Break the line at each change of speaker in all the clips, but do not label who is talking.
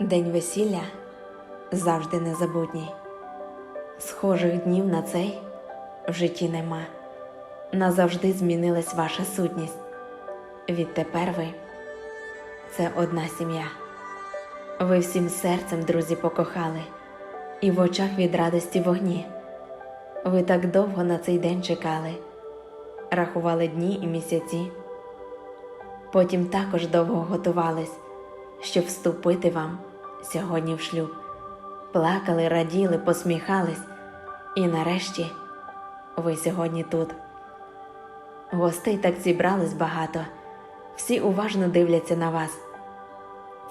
День весілля завжди незабутній. Схожих днів на цей в житті нема. Назавжди змінилась ваша сутність. Відтепер ви це одна сім'я. Ви всім серцем, друзі, покохали, і в очах від радості вогні. Ви так довго на цей день чекали, рахували дні і місяці. Потім також довго готувались, щоб вступити вам сьогодні в шлюб. Плакали, раділи, посміхались, і нарешті ви сьогодні тут. Гостей так зібралось багато, всі уважно дивляться на вас.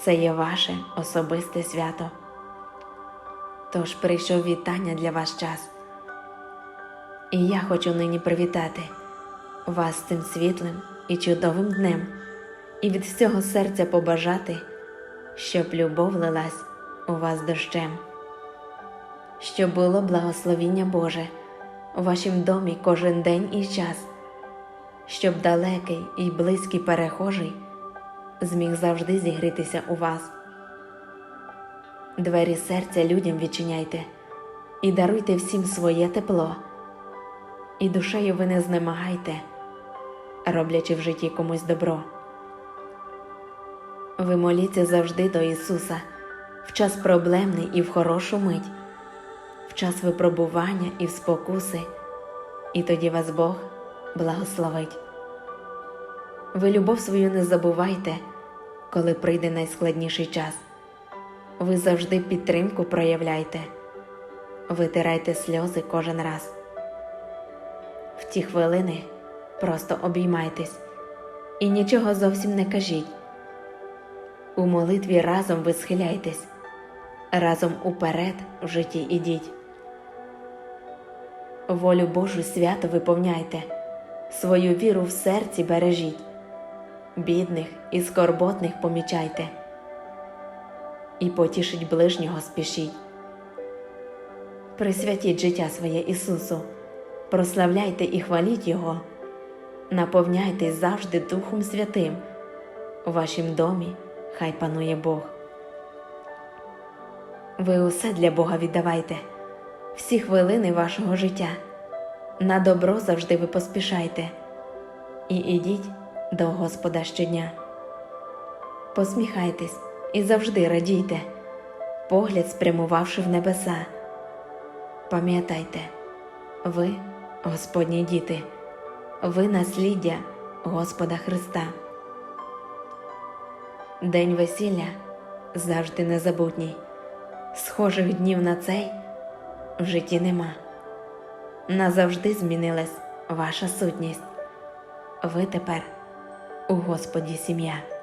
Це є ваше особисте свято. Тож прийшов вітання для вас час. І я хочу нині привітати вас цим світлим і чудовим днем, і від всього серця побажати, щоб любов лилась у вас дощем, щоб було благословіння Боже у вашім домі кожен день і час, щоб далекий і близький перехожий зміг завжди зігрітися у вас. Двері серця людям відчиняйте і даруйте всім своє тепло, і душею ви не знемагайте, роблячи в житті комусь добро. Ви моліться завжди до Ісуса в час проблемний і в хорошу мить, в час випробування і в спокуси, і тоді вас Бог благословить. Ви любов свою не забувайте, коли прийде найскладніший час. Ви завжди підтримку проявляйте, витирайте сльози кожен раз. В ті хвилини просто обіймайтесь і нічого зовсім не кажіть. У молитві разом ви схиляйтесь, разом уперед в житті ідіть. Волю Божу свято виповняйте, свою віру в серці бережіть, бідних і скорботних помічайте, і потішить ближнього спішіть. Присвятіть життя своє Ісусу, прославляйте і хваліть Його, наповняйтесь завжди Духом Святим, у вашім домі хай панує Бог. Ви усе для Бога віддавайте, всі хвилини вашого життя. На добро завжди ви поспішайте і ідіть до Господа щодня. Посміхайтесь і завжди радійте, погляд спрямувавши в небеса. Пам'ятайте, ви Господні діти, ви насліддя Господа Христа. День весілля завжди незабутній. Схожих днів на цей в житті нема. Назавжди змінилась ваша сутність. Ви тепер у Господі сім'я.